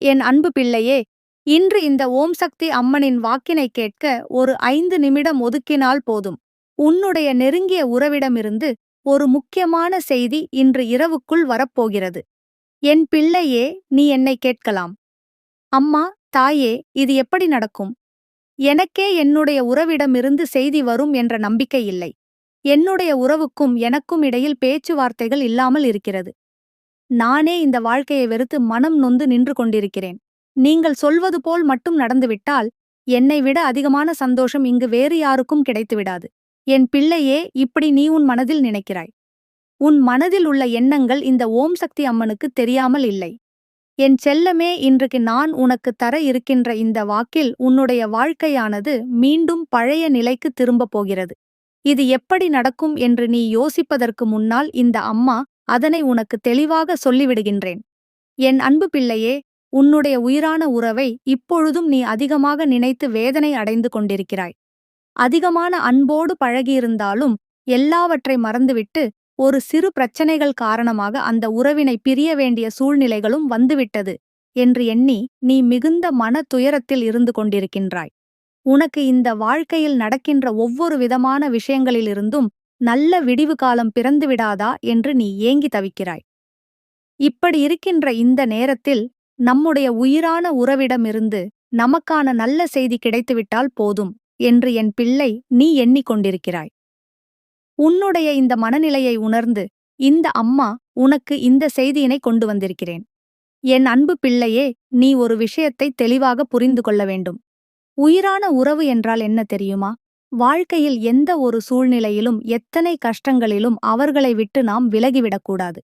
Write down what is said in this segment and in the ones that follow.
என் அன்பு பிள்ளையே இன்று இந்த ஓம் சக்தி அம்மனின் வாக்கினை கேட்க ஒரு ஐந்து நிமிடம் ஒதுக்கினால் போதும். உன்னுடைய நெருங்கிய உறவிடமிருந்து ஒரு முக்கியமான செய்தி இன்று இரவுக்குள் வரப்போகிறது. என் பிள்ளையே நீ என்னை கேட்கலாம். அம்மா தாயே இது எப்படி நடக்கும்? எனக்கே என்னுடைய உறவிடமிருந்து செய்தி வரும் என்ற நம்பிக்கை இல்லை. என்னுடைய உறவுக்கும் எனக்கும் இடையில் பேச்சுவார்த்தைகள் இல்லாமல் இருக்கிறது. நானே இந்த வாழ்க்கையை வெறுத்து மனம் நொந்து நின்று கொண்டிருக்கிறேன். நீங்கள் சொல்வது போல் மட்டும் நடந்துவிட்டால் என்னை விட அதிகமான சந்தோஷம் இங்கு வேறு யாருக்கும் கிடைத்துவிடாது. என் பிள்ளையே இப்படி நீ உன் மனதில் நினைக்கிறாய். உன் மனதில் உள்ள எண்ணங்கள் இந்த ஓம் சக்தி அம்மனுக்கு தெரியாமல் இல்லை. என் செல்லமே இன்றைக்கு நான் உனக்கு தர இருக்கின்ற இந்த வாக்கில் உன்னுடைய வாழ்க்கையானது மீண்டும் பழைய நிலைக்கு திரும்பப் போகிறது. இது எப்படி நடக்கும் என்று நீ யோசிப்பதற்கு முன்னால் இந்த அம்மா அதனை உனக்கு தெளிவாக சொல்லிவிடுகின்றேன். என் அன்பு பிள்ளையே உன்னுடைய உயிரான உறவை இப்பொழுதும் நீ அதிகமாக நினைத்து வேதனை அடைந்து கொண்டிருக்கிறாய். அதிகமான அன்போடு பழகியிருந்தாலும் எல்லாவற்றை மறந்துவிட்டு ஒரு சிறு பிரச்சனைகள் காரணமாக அந்த உறவினை பிரிய வேண்டிய சூழ்நிலைகளும் வந்துவிட்டது என்று எண்ணி நீ மிகுந்த மன துயரத்தில் இருந்து கொண்டிருக்கின்றாய். உனக்கு இந்த வாழ்க்கையில் நடக்கின்ற ஒவ்வொரு விதமான விஷயங்களிலிருந்தும் நல்ல விடிவு காலம் பிறந்துவிடாதா என்று நீ ஏங்கி தவிக்கிறாய். இப்படி இருக்கின்ற இந்த நேரத்தில் நம்முடைய உயிரான உறவிடமிருந்து நமக்கான நல்ல செய்தி கிடைத்துவிட்டால் போதும் என்று என் பிள்ளை நீ எண்ணிக்கொண்டிருக்கிறாய் உன்னுடைய இந்த மனநிலையை உணர்ந்து இந்த அம்மா உனக்கு இந்த செய்தியினை கொண்டு வந்திருக்கிறேன். என் அன்பு பிள்ளையே நீ ஒரு விஷயத்தை தெளிவாக புரிந்து கொள்ள வேண்டும். உயிரான உறவு என்றால் என்ன தெரியுமா? வாழ்க்கையில் எந்த ஒரு சூழ்நிலையிலும் எத்தனை கஷ்டங்களிலும் அவர்களை விட்டு நாம் விலகிவிடக்கூடாது.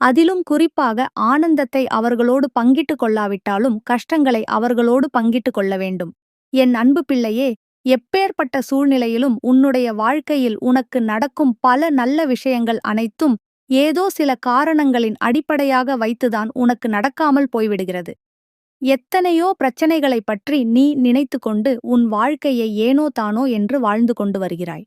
அதிலும் குறிப்பாக ஆனந்தத்தை அவர்களோடு பங்கிட்டு கொள்ளாவிட்டாலும் கஷ்டங்களை அவர்களோடு பங்கிட்டு கொள்ள வேண்டும். என் அன்பு பிள்ளையே எப்பேற்பட்ட சூழ்நிலையிலும் உன்னுடைய வாழ்க்கையில் உனக்கு நடக்கும் பல நல்ல விஷயங்கள் அனைத்தும் ஏதோ சில காரணங்களின் அடிப்படையாக வைத்துதான் உனக்கு நடக்காமல் போய்விடுகிறது. எத்தனையோ பிரச்சனைகளைப் பற்றி நீ நினைத்து கொண்டு உன் வாழ்க்கையை ஏனோ தானோ என்று வாழ்ந்து கொண்டு வருகிறாய்.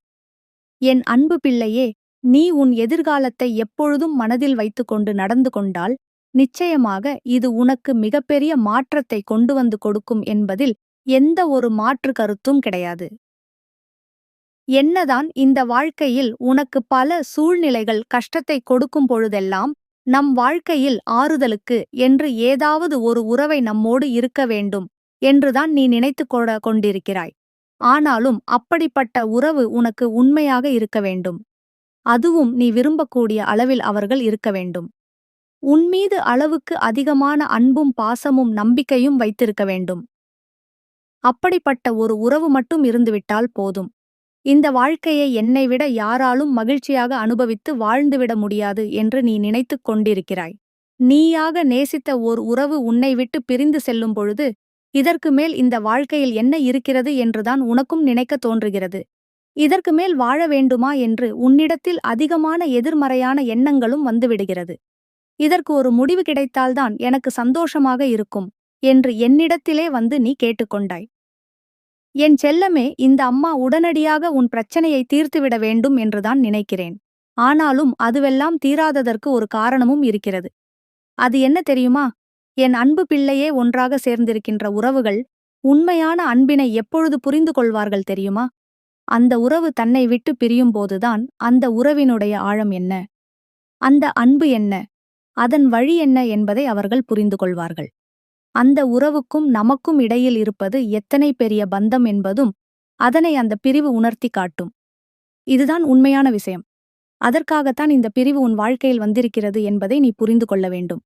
என் அன்பு பிள்ளையே நீ உன் எதிர்காலத்தை எப்பொழுதும் மனதில் வைத்துக்கொண்டு நடந்து கொண்டால் நிச்சயமாக இது உனக்கு மிகப்பெரிய மாற்றத்தை கொண்டு வந்து கொடுக்கும் என்பதில் எந்த ஒரு மாற்று கருத்தும் கிடையாது. என்னதான் இந்த வாழ்க்கையில் உனக்கு பல சூழ்நிலைகள் கஷ்டத்தை கொடுக்கும் பொழுதெல்லாம் நம் வாழ்க்கையில் ஆறுதலுக்கு என்று ஏதாவது ஒரு உறவை நம்மோடு இருக்க வேண்டும் என்றுதான் நீ நினைத்து கொட கொண்டிருக்கிறாய். ஆனாலும் அப்படிப்பட்ட உறவு உனக்கு உண்மையாக இருக்க வேண்டும். அதுவும் நீ விரும்பக்கூடிய அளவில் அவர்கள் இருக்க வேண்டும். உன்மீது அளவுக்கு அதிகமான அன்பும் பாசமும் நம்பிக்கையும் வைத்திருக்க வேண்டும். அப்படிப்பட்ட ஒரு உறவு மட்டும் இருந்துவிட்டால் போதும். இந்த வாழ்க்கையை என்னை விட யாராலும் மகிழ்ச்சியாக அனுபவித்து வாழ்ந்துவிட முடியாது என்று நீ நினைத்துக் கொண்டிருக்கிறாய். நீயாக நேசித்த ஓர் உறவு உன்னை விட்டு பிரிந்து செல்லும் பொழுது இதற்கு மேல் இந்த வாழ்க்கையில் என்ன இருக்கிறது என்றுதான் உனக்கும் நினைக்கத் தோன்றுகிறது. இதற்கு மேல் வாழ வேண்டுமா என்று உன்னிடத்தில் அதிகமான எதிர்மறையான எண்ணங்களும் வந்துவிடுகிறது. இதற்கு ஒரு முடிவு கிடைத்தால்தான் எனக்கு சந்தோஷமாக இருக்கும் என்று என்னிடத்திலே வந்து நீ கேட்டுக்கொண்டாய். என் செல்லமே இந்த அம்மா உடனடியாக உன் பிரச்சனையை தீர்த்துவிட வேண்டும் என்றுதான் நினைக்கிறேன். ஆனாலும் அதுவெல்லாம் தீராததற்கு ஒரு காரணமும் இருக்கிறது. அது என்ன தெரியுமா? என் அன்பு பிள்ளையே ஒன்றாக சேர்ந்திருக்கின்ற உறவுகள் உண்மையான அன்பினை எப்பொழுது புரிந்து கொள்வார்கள் தெரியுமா? அந்த உறவு தன்னை விட்டு பிரியும்போதுதான் அந்த உறவினுடைய ஆழம் என்ன? அந்த அன்பு என்ன? அதன் வழி என்ன என்பதை அவர்கள் புரிந்து கொள்வார்கள். அந்த உறவுக்கும் நமக்கும் இடையில் இருப்பது எத்தனை பெரிய பந்தம் என்பதும் அதனை அந்த பிரிவு உணர்த்தி காட்டும். இதுதான் உண்மையான விஷயம். அதற்காகத்தான் இந்த பிரிவு உன் வாழ்க்கையில் வந்திருக்கிறது என்பதை நீ புரிந்து கொள்ள வேண்டும்.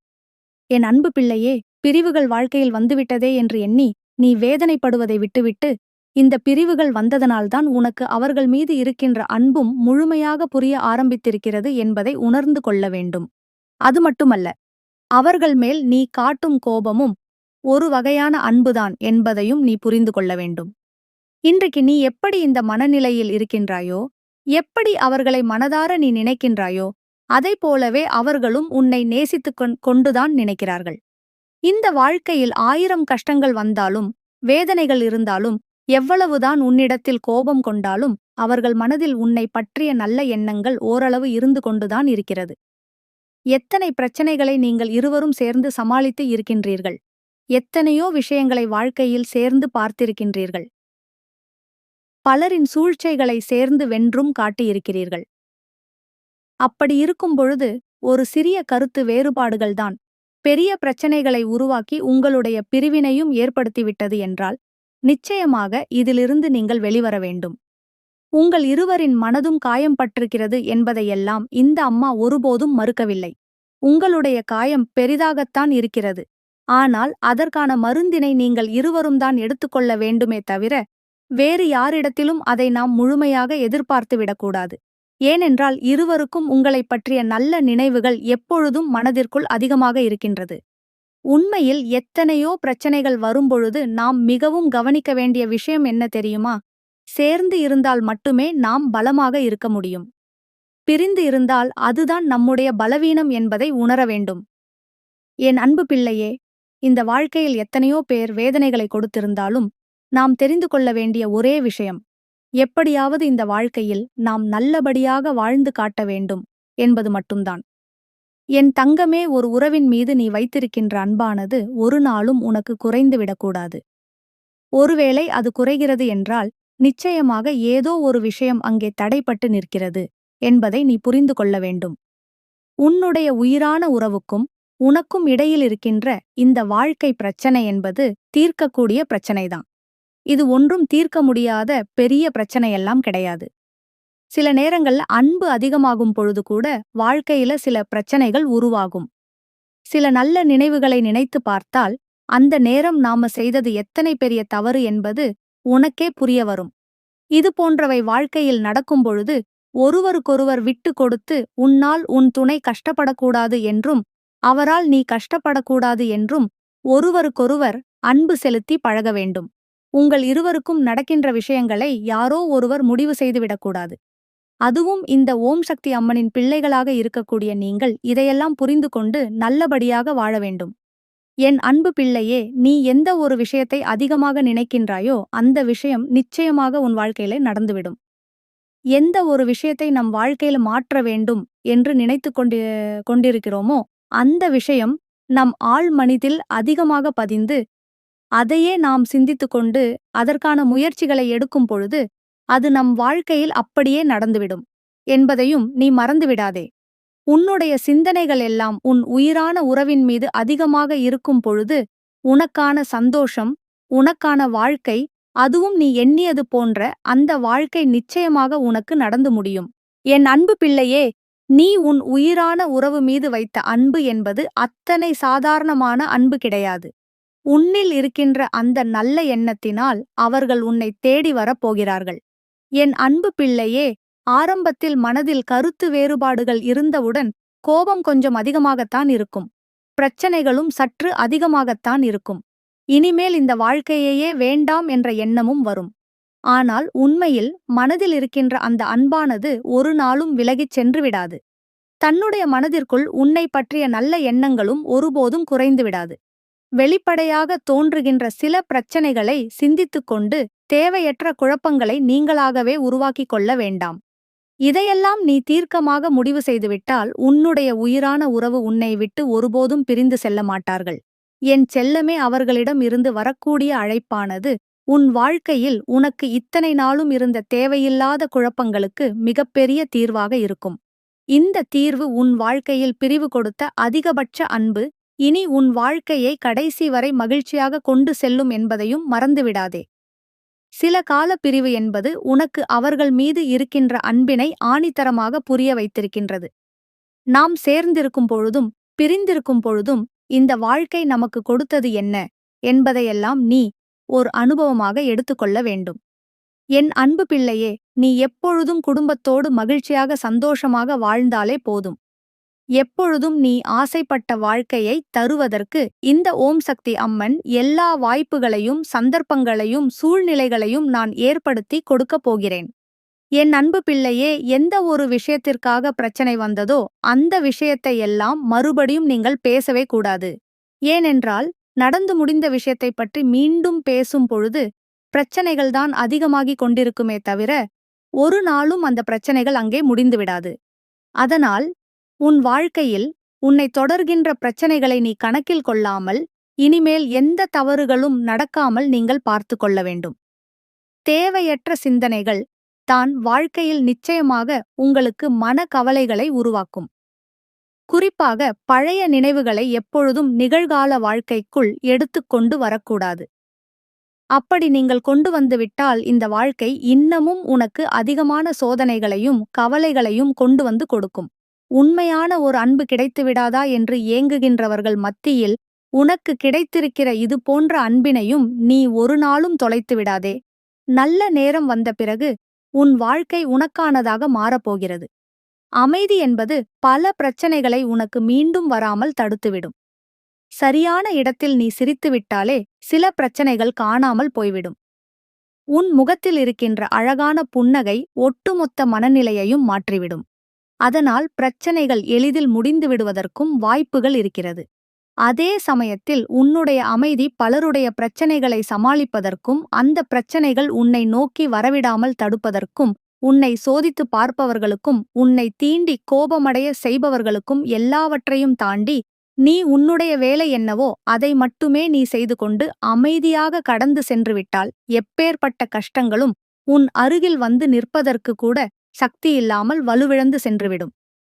என் அன்பு பிள்ளையே பிரிவுகள் வாழ்க்கையில் வந்துவிட்டதே என்று எண்ணி நீ வேதனைப்படுவதை விட்டுவிட்டு இந்த பிரிவுகள் வந்ததனால்தான் உனக்கு அவர்கள் மீது இருக்கின்ற அன்பும் முழுமையாக புரிய ஆரம்பித்திருக்கிறது என்பதை உணர்ந்து கொள்ள வேண்டும். அது மட்டுமல்ல அவர்கள் மேல் நீ காட்டும் கோபமும் ஒரு வகையான அன்புதான் என்பதையும் நீ புரிந்து கொள்ள வேண்டும். இன்றைக்கு நீ எப்படி இந்த மனநிலையில் இருக்கின்றாயோ எப்படி அவர்களை மனதார நீ நினைக்கின்றாயோ அதை போலவே அவர்களும் உன்னை நேசித்துக் கொண்டுதான் நினைக்கிறார்கள். இந்த வாழ்க்கையில் ஆயிரம் கஷ்டங்கள் வந்தாலும் வேதனைகள் இருந்தாலும் எவ்வளவுதான் உன்னிடத்தில் கோபம் கொண்டாலும் அவர்கள் மனதில் உன்னை பற்றிய நல்ல எண்ணங்கள் ஓரளவு இருந்து கொண்டுதான் இருக்கிறது. எத்தனை பிரச்சனைகளை நீங்கள் இருவரும் சேர்ந்து சமாளித்து இருக்கின்றீர்கள். எத்தனையோ விஷயங்களை வாழ்க்கையில் சேர்ந்து பார்த்திருக்கின்றீர்கள். பலரின் சூழ்ச்சிகளை சேர்ந்து வென்றும் காட்டியிருக்கிறீர்கள். அப்படி இருக்கும் பொழுது ஒரு சிறிய கருத்து வேறுபாடுகள்தான் பெரிய பிரச்சனைகளை உருவாக்கி உங்களுடைய பிரிவினையும் ஏற்படுத்திவிட்டது என்றால் நிச்சயமாக இதிலிருந்து நீங்கள் வெளிவர வேண்டும். உங்கள் இருவரின் மனதும் காயம் பட்டிருக்கிறது என்பதையெல்லாம் இந்த அம்மா ஒருபோதும் மறுக்கவில்லை. உங்களுடைய காயம் பெரிதாகத்தான் இருக்கிறது. ஆனால் அதற்கான மருந்தினை நீங்கள் இருவரும் தான் எடுத்துக்கொள்ள வேண்டுமே தவிர வேறு யாரிடத்திலும் அதை நாம் முழுமையாக எதிர்பார்த்து விடக்கூடாது ஏனென்றால் இருவருக்கும் உங்களைப் பற்றிய நல்ல நினைவுகள் எப்பொழுதும் மனதிற்குள் அதிகமாக இருக்கின்றது. உண்மையில் எத்தனையோ பிரச்சனைகள் வரும்பொழுது நாம் மிகவும் கவனிக்க வேண்டிய விஷயம் என்ன தெரியுமா? சேர்ந்து இருந்தால் மட்டுமே நாம் பலமாக இருக்க முடியும். பிரிந்து இருந்தால் அதுதான் நம்முடைய பலவீனம் என்பதை உணர வேண்டும். என் அன்பு பிள்ளையே இந்த வாழ்க்கையில் எத்தனையோ பேர் வேதனைகளை கொடுத்திருந்தாலும் நாம் தெரிந்து கொள்ள வேண்டிய ஒரே விஷயம் எப்படியாவது இந்த வாழ்க்கையில் நாம் நல்லபடியாக வாழ்ந்து காட்ட வேண்டும் என்பது மட்டும்தான். என் தங்கமே ஒரு உறவின் மீது நீ வைத்திருக்கின்ற அன்பானது ஒரு நாளும் உனக்கு குறைந்து விடக்கூடாது ஒருவேளை அது குறைகிறது என்றால் நிச்சயமாக ஏதோ ஒரு விஷயம் அங்கே தடைப்பட்டு நிற்கிறது என்பதை நீ புரிந்து கொள்ள வேண்டும். உன்னுடைய உயிரான உறவுக்கும் உனக்கும் இடையில் இருக்கின்ற இந்த வாழ்க்கை பிரச்சனை என்பது தீர்க்கக்கூடிய பிரச்சனைதான். இது ஒன்றும் தீர்க்க முடியாத பெரிய பிரச்சனையெல்லாம் கிடையாது. சில நேரங்கள்ல அன்பு அதிகமாகும் பொழுது கூட வாழ்க்கையில சில பிரச்சனைகள் உருவாகும். சில நல்ல நினைவுகளை நினைத்து பார்த்தால் அந்த நேரம் நாம செய்தது எத்தனை பெரிய தவறு என்பது உனக்கே புரிய வரும். இது போன்றவை வாழ்க்கையில் நடக்கும் பொழுது ஒருவருக்கொருவர் விட்டு கொடுத்து உன்னால் உன் துணை கஷ்டப்படக்கூடாது என்றும் அவரால் நீ கஷ்டப்படக்கூடாது என்றும் ஒருவருக்கொருவர் அன்பு செலுத்தி பழக வேண்டும். உங்கள் இருவருக்கும் நடக்கின்ற விஷயங்களை யாரோ ஒருவர் முடிவு செய்துவிடக்கூடாது. அதுவும் இந்த ஓம் சக்தி அம்மனின் பிள்ளைகளாக இருக்கக்கூடிய நீங்கள் இதையெல்லாம் புரிந்து கொண்டு நல்லபடியாக வாழ வேண்டும். என் அன்பு பிள்ளையே நீ எந்த ஒரு விஷயத்தை அதிகமாக நினைக்கின்றாயோ அந்த விஷயம் நிச்சயமாக உன் வாழ்க்கையில நடந்துவிடும். எந்த ஒரு விஷயத்தை நம் வாழ்க்கையில மாற்ற வேண்டும் என்று நினைத்து கொண்டு கொண்டிருக்கிறோமோ அந்த விஷயம் நம் ஆள் மனிதில் அதிகமாக பதிந்து அதையே நாம் சிந்தித்துக்கொண்டு அதற்கான முயற்சிகளை எடுக்கும் பொழுது அது நம் வாழ்க்கையில் அப்படியே நடந்துவிடும் என்பதையும் நீ மறந்துவிடாதே. உன்னுடைய சிந்தனைகள் எல்லாம் உன் உயிரான உறவின் மீது அதிகமாக இருக்கும் பொழுது உனக்கான சந்தோஷம் உனக்கான வாழ்க்கை அதுவும் நீ எண்ணியது போன்ற அந்த வாழ்க்கை நிச்சயமாக உனக்கு நடந்து முடியும். என் அன்பு பிள்ளையே நீ உன் உயிரான உறவு மீது வைத்த அன்பு என்பது அத்தனை சாதாரணமான அன்பு கிடையாது. உன்னில் இருக்கின்ற அந்த நல்ல எண்ணத்தினால் அவர்கள் உன்னை தேடி வரப் போகிறார்கள். என் அன்பு பிள்ளையே ஆரம்பத்தில் மனதில் கருத்து வேறுபாடுகள் இருந்தவுடன் கோபம் கொஞ்சம் அதிகமாகத்தான் இருக்கும். பிரச்சனைகளும் சற்று அதிகமாகத்தான் இருக்கும். இனிமேல் இந்த வாழ்க்கையையே வேண்டாம் என்ற எண்ணமும் வரும். ஆனால் உண்மையில் மனதில் இருக்கின்ற அந்த அன்பானது ஒரு நாளும் விலகிச் சென்று விடாது. தன்னுடைய மனதிற்குள் உன்னை பற்றிய நல்ல எண்ணங்களும் ஒருபோதும் குறைந்து விடாது. வெளிப்படையாக தோன்றுகின்ற சில பிரச்சனைகளை சிந்தித்துக் கொண்டு தேவையற்ற குழப்பங்களை நீங்களாகவே உருவாக்கிக் கொள்ள வேண்டாம். இதையெல்லாம் நீ தீர்க்கமாக முடிவு செய்துவிட்டால் உன்னுடைய உயிரான உறவு உன்னை விட்டு ஒருபோதும் பிரிந்து செல்ல மாட்டார்கள். என் செல்லமே அவர்களிடம் இருந்து வரக்கூடிய அழைப்பானது உன் வாழ்க்கையில் உனக்கு இத்தனை நாளும் இருந்த தேவையில்லாத குழப்பங்களுக்கு மிகப்பெரிய தீர்வாக இருக்கும். இந்த தீர்வு உன் வாழ்க்கையில் பிரிவு கொடுத்த அதிகபட்ச அன்பு இனி உன் வாழ்க்கையை கடைசி வரை மகிழ்ச்சியாக கொண்டு செல்லும் என்பதையும் மறந்துவிடாதே. சில கால பிரிவு என்பது உனக்கு அவர்கள் மீது இருக்கின்ற அன்பினை ஆணித்தரமாக புரிய வைத்திருக்கின்றது. நாம் சேர்ந்திருக்கும் பொழுதும் பிரிந்திருக்கும் பொழுதும் இந்த வாழ்க்கை நமக்கு கொடுத்தது என்ன? என்பதையெல்லாம் நீ ஓர் அனுபவமாக எடுத்துக்கொள்ள வேண்டும். என் அன்பு பிள்ளையே நீ எப்பொழுதும் குடும்பத்தோடு மகிழ்ச்சியாக சந்தோஷமாக வாழ்ந்தாலே போதும். எப்பொழுதும் நீ ஆசைப்பட்ட வாழ்க்கையை தருவதற்கு இந்த ஓம் சக்தி அம்மன் எல்லா வாய்ப்புகளையும் சந்தர்ப்பங்களையும் சூழ்நிலைகளையும் நான் ஏற்படுத்தி கொடுக்கப் போகிறேன். என் அன்பு பிள்ளையே எந்த ஒரு விஷயத்திற்காக பிரச்சனை வந்ததோ அந்த விஷயத்தை எல்லாம் மறுபடியும் நீங்கள் பேசவே கூடாது. ஏனென்றால் நடந்து முடிந்த விஷயத்தை பற்றி மீண்டும் பேசும் பொழுது பிரச்சனைகள்தான் அதிகமாகிக் கொண்டிருக்குமே தவிர ஒரு நாளும் அந்த பிரச்சனைகள் அங்கே முடிந்துவிடாது அதனால் உன் வாழ்க்கையில் உன்னை தொடர்கின்ற பிரச்சனைகளை நீ கணக்கில் கொள்ளாமல் இனிமேல் எந்த தவறுகளும் நடக்காமல் நீங்கள் பார்த்து கொள்ள வேண்டும். தேவையற்ற சிந்தனைகள் தான் வாழ்க்கையில் நிச்சயமாக உங்களுக்கு மன கவலைகளை உருவாக்கும். குறிப்பாக பழைய நினைவுகளை எப்பொழுதும் நிகழ்கால வாழ்க்கைக்குள் எடுத்துக்கொண்டு வரக்கூடாது. அப்படி நீங்கள் கொண்டு வந்துவிட்டால் இந்த வாழ்க்கை இன்னமும் உனக்கு அதிகமான சோதனைகளையும் கவலைகளையும் கொண்டு வந்து கொடுக்கும். உண்மையான ஒரு அன்பு கிடைத்து விடாதா என்று ஏங்குகின்றவர்கள் மத்தியில் உனக்கு கிடைத்திருக்கிற இது போன்ற அன்பினையும் நீ ஒரு நாளும் தொலைத்து விடாதே. நல்ல நேரம் வந்த பிறகு உன் வாழ்க்கை உனக்கானதாக மாறப்போகிறது. அமைதி என்பது பல பிரச்சனைகளை உனக்கு மீண்டும் வராமல் தடுத்துவிடும். சரியான இடத்தில் நீ சிரித்துவிட்டாலே சில பிரச்சனைகள் காணாமல் போய்விடும். உன் முகத்தில் இருக்கின்ற அழகான புன்னகை ஒட்டுமொத்த மனநிலையையும் மாற்றிவிடும். அதனால் பிரச்சனைகள் எளிதில் முடிந்து விடுவதற்கும் வாய்ப்புகள் இருக்கிறது. அதே சமயத்தில் உன்னுடைய அமைதி பலருடைய பிரச்சனைகளை சமாளிப்பதற்கும் அந்த பிரச்சனைகள் உன்னை நோக்கி வரவிடாமல் தடுப்பதற்கும் உன்னை சோதித்து பார்ப்பவர்களுக்கும் உன்னை தீண்டி கோபமடைய செய்பவர்களுக்கும் எல்லாவற்றையும் தாண்டி நீ உன்னுடைய வேலை என்னவோ அதை மட்டுமே நீ செய்து கொண்டு அமைதியாக கடந்து சென்று விட்டால் எப்பேற்பட்ட கஷ்டங்களும் உன் அருகில் வந்து நிற்பதற்கு கூட சக்தியில்லாமல் வலுவிழந்து சென்றுவிடும்.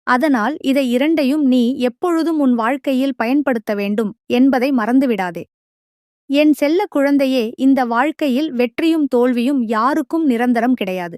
அதனால் இதை இரண்டையும் நீ எப்பொழுதும் உன் வாழ்க்கையில் பயன்படுத்த வேண்டும் என்பதை மறந்துவிடாதே. என் செல்ல குழந்தையே இந்த வாழ்க்கையில் வெற்றியும் தோல்வியும் யாருக்கும் நிரந்தரம் கிடையாது.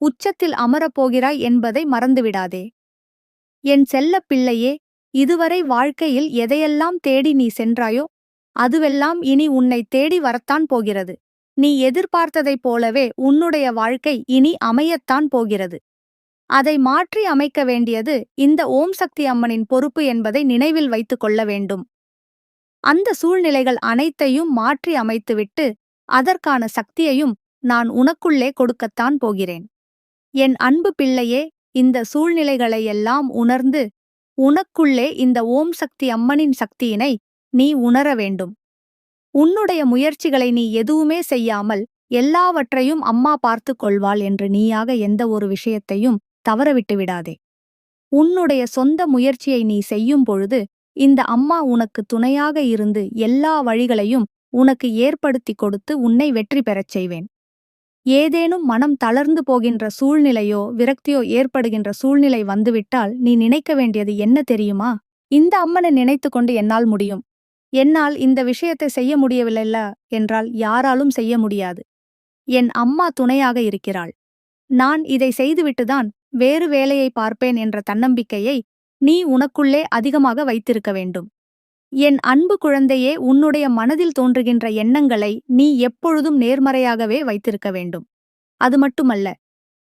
உச்சத்தில் அமரப்போகிறாய் என்பதை மறந்துவிடாதே. என் செல்லப் பிள்ளையே இதுவரை வாழ்க்கையில் எதையெல்லாம் தேடி நீ சென்றாயோ அதுவெல்லாம் இனி உன்னை தேடி வரத்தான் போகிறது. நீ எதிர்பார்த்ததைப் போலவே உன்னுடைய வாழ்க்கை இனி அமையத்தான் போகிறது. அதை மாற்றி அமைக்க வேண்டியது இந்த ஓம் சக்தி அம்மனின் பொறுப்பு என்பதை நினைவில் வைத்துக் கொள்ள வேண்டும். அந்த சூழ்நிலைகள் அனைத்தையும் மாற்றி அமைத்துவிட்டு அதற்கான சக்தியையும் நான் உனக்குள்ளே கொடுக்கத்தான் போகிறேன். என் அன்பு பிள்ளையே இந்த சூழ்நிலைகளையெல்லாம் உணர்ந்து உனக்குள்ளே இந்த ஓம் சக்தி அம்மனின் சக்தியினை நீ உணர வேண்டும். உன்னுடைய முயற்சிகளை நீ எதுவுமே செய்யாமல் எல்லாவற்றையும் அம்மா பார்த்து கொள்வாள் என்று நீயாக எந்த ஒரு விஷயத்தையும் தவறவிட்டு விடாதே. உன்னுடைய சொந்த முயற்சியை நீ செய்யும் பொழுது இந்த அம்மா உனக்கு துணையாக இருந்து எல்லா வழிகளையும் உனக்கு ஏற்படுத்தி கொடுத்து உன்னை வெற்றி பெறச் செய்வேன். ஏதேனும் மனம் தளர்ந்து போகின்ற சூழ்நிலையோ விரக்தியோ ஏற்படுகின்ற சூழ்நிலை வந்துவிட்டால் நீ நினைக்க வேண்டியது என்ன தெரியுமா? இந்த அம்மனை நினைத்து கொண்டு என்னால் முடியும். என்னால் இந்த விஷயத்தை செய்ய முடியவில்லைல்ல என்றால் யாராலும் செய்ய முடியாது. என் அம்மா துணையாக இருக்கிறாள். நான் இதை செய்துவிட்டுதான் வேறு வேலையை பார்ப்பேன் என்ற தன்னம்பிக்கையை நீ உனக்குள்ளே அதிகமாக வைத்திருக்க வேண்டும். என் அன்பு குழந்தையே உன்னுடைய மனதில் தோன்றுகின்ற எண்ணங்களை நீ எப்பொழுதும் நேர்மறையாகவே வைத்திருக்க வேண்டும். அது மட்டுமல்ல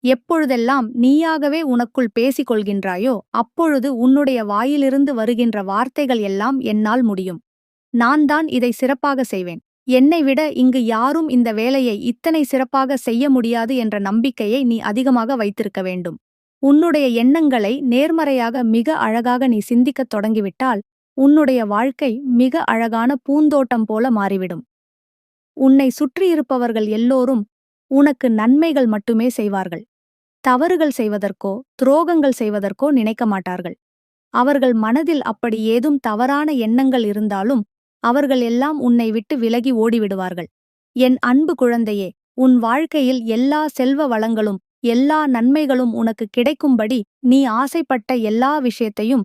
எப்பொழுதெல்லாம் நீயாகவே உனக்குள் பேசிக் கொள்கின்றாயோ அப்பொழுது உன்னுடைய வாயிலிருந்து வருகின்ற வார்த்தைகள் எல்லாம் என்னால் முடியும். நான் தான் இதை சிறப்பாக செய்வேன். என்னை விட இங்கு யாரும் இந்த வேலையை இத்தனை சிறப்பாக செய்ய முடியாது என்ற நம்பிக்கையை நீ அதிகமாக வைத்திருக்க வேண்டும். உன்னுடைய எண்ணங்களை நேர்மறையாக மிக அழகாக நீ சிந்திக்கத் தொடங்கிவிட்டால் உன்னுடைய வாழ்க்கை மிக அழகான பூந்தோட்டம் போல மாறிவிடும். உன்னை சுற்றியிருப்பவர்கள் எல்லோரும் உனக்கு நன்மைகள் மட்டுமே செய்வார்கள். தவறுகள் செய்வதற்கோ துரோகங்கள் செய்வதற்கோ நினைக்க மாட்டார்கள். அவர்கள் மனதில் அப்படி ஏதும் தவறான எண்ணங்கள் இருந்தாலும் அவர்கள் எல்லாம் உன்னை விட்டு விலகி ஓடிவிடுவார்கள். என் அன்பு குழந்தையே உன் வாழ்க்கையில் எல்லா செல்வ வளங்களும் எல்லா நன்மைகளும் உனக்கு கிடைக்கும்படி நீ ஆசைப்பட்ட எல்லா விஷயத்தையும்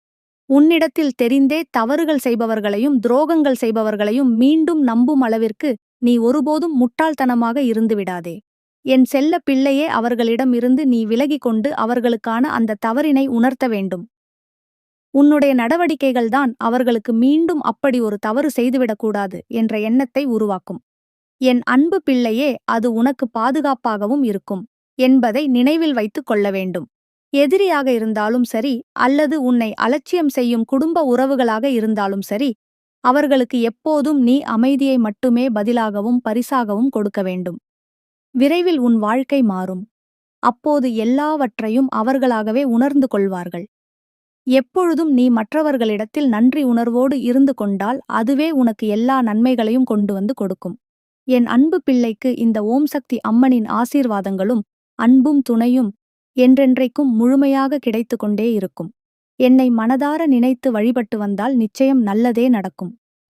உன்னிடத்தில் தெரிந்தே தவறுகள் செய்பவர்களையும் துரோகங்கள் செய்பவர்களையும் மீண்டும் நம்பும் அளவிற்கு நீ ஒருபோதும் முட்டாள்தனமாக இருந்துவிடாதே என் செல்ல பிள்ளையே அவர்களிடம் இருந்து நீ விலகிக் கொண்டு அவர்களுக்கான அந்த தவறினை உணர்த்த வேண்டும். உன்னுடைய நடவடிக்கைகள்தான் அவர்களுக்கு மீண்டும் அப்படி ஒரு தவறு செய்துவிடக்கூடாது என்ற எண்ணத்தை உருவாக்கும். என் அன்பு பிள்ளையே அது உனக்கு பாதுகாப்பாகவும் இருக்கும் என்பதை நினைவில் வைத்துக் கொள்ள வேண்டும். எதிரியாக இருந்தாலும் சரி அல்லது உன்னை அலட்சியம் செய்யும் குடும்ப உறவுகளாக இருந்தாலும் சரி அவர்களுக்கு எப்போதும் நீ அமைதியை மட்டுமே பதிலாகவும் பரிசாகவும் கொடுக்க வேண்டும். விரைவில் உன் வாழ்க்கை மாறும். அப்போது எல்லாவற்றையும் அவர்களாகவே உணர்ந்து கொள்வார்கள். எப்பொழுதும் நீ மற்றவர்களிடத்தில் நன்றி உணர்வோடு இருந்து கொண்டால் அதுவே உனக்கு எல்லா நன்மைகளையும் கொண்டு வந்து கொடுக்கும். என் அன்பு பிள்ளைக்கு இந்த ஓம் சக்தி அம்மனின் ஆசீர்வாதங்களும் அன்பும் துணையும் என்றென்றைக்கும் முழுமையாக கிடைத்து கொண்டே இருக்கும். என்னை மனதார நினைத்து வழிபட்டு வந்தால் நிச்சயம் நல்லதே நடக்கும்.